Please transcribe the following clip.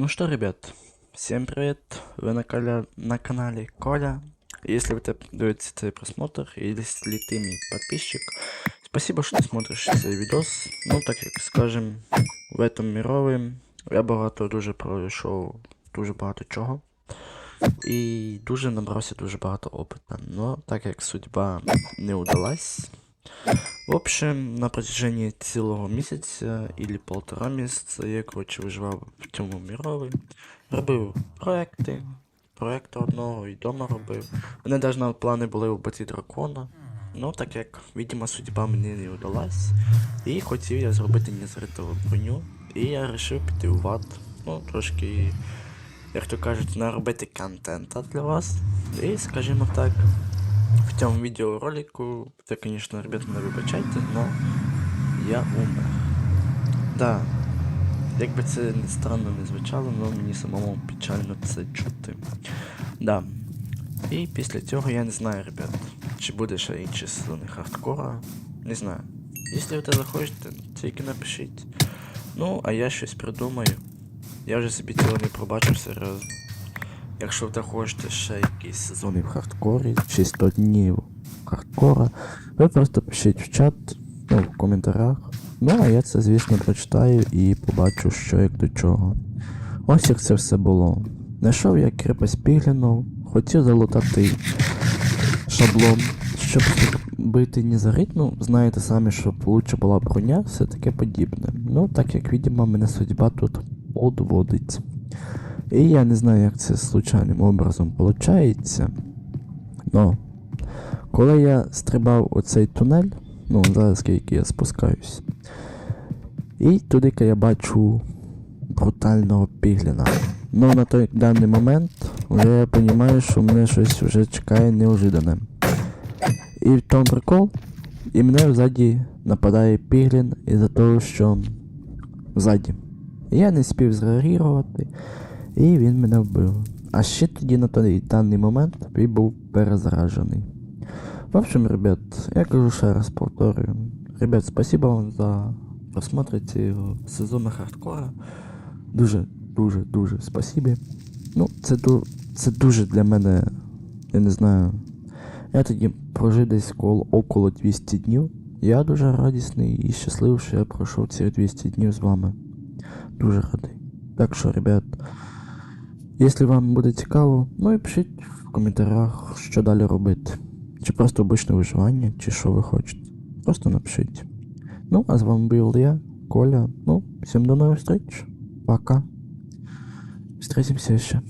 Ну что, ребят, всем привет! Вы на, Коля... на канале Коля. Если вы дивитесь цей просмотр, и если ты мой подписчик, спасибо, что смотришь цей видос. Ну, так як скажем, в этом мирові я багато дуже пройшов дуже багато чого. І дуже набрався дуже багато опита. Но так як судьба не удалась. В общем, на протяжении цілого місяця или полтора місяця я, коротше, виживав в цьому мірові. Робив проекти, проекти одного і дома робив. У мене навіть плани були вбити дракона. Ну, так як, видимо, судьба мені не удалась. І хотів я зробити незритову броню. І я вирішив піти у ват. Ну, трошки, як то кажуть, наробити контента для вас. І, скажімо так, в цьому відеоролику, це, конечно, ребята, не вибачайте, но я умер. Да. Як би це не странно не звучало, но мені самому печально це чути. Да. І після цього я не знаю, ребят, чи буде ще інші сезони хардкора. Не знаю. Якщо ви те захочете, тільки напишіть. Ну, а я щось придумаю. Я вже собі цього не пробачив серйозно. Якщо ви хочете ще якісь сезони в хардкорі, чи 100 днів хардкора, ви просто пишіть в чат, ну, в коментарях. Ну, а я це, звісно, прочитаю і побачу, що як до чого. Ось як це все було. Знайшов я крепость Піглінов, хотів залутати шаблон, щоб бити Нізарит, ну, знаєте самі, щоб лучше була броня, все таке подібне. Ну, так як видимо, мене судьба тут подводить. І я не знаю, як це случайним образом виходить. Но коли я стрибав у цей тунель, ну зараз скільки я спускаюсь, і туди я бачу брутального пігліна. Ну на той даний момент вже я розумію, що мене щось вже чекає неожиданне. І в тому прикол, і мене ззаді нападає піглін із-за того, що ззаді. Я не спів зреагувати. І він мене вбив. А ще тоді на той даний момент він був перезаражений. В общем, ребят, я кажу ще раз повторюю. Ребят, спасибо вам за просмотр цього сезону хардкора. Дуже, дуже, дуже спасибі. Ну, це, це дуже для мене, я не знаю. Я тоді прожив десь коло, около 200 днів. Я дуже радісний і щасливий, що я пройшов ці 200 днів з вами. Дуже радий. Так що, ребят, Якщо вам буде цікаво, ну і пишіть в коментарях, що далі робити. Чи просто обичне виживання, чи що ви хочете. Просто напишіть. Ну, а з вами був я, Коля. Ну, всім до нових встреч. Пока. Встретимся ще.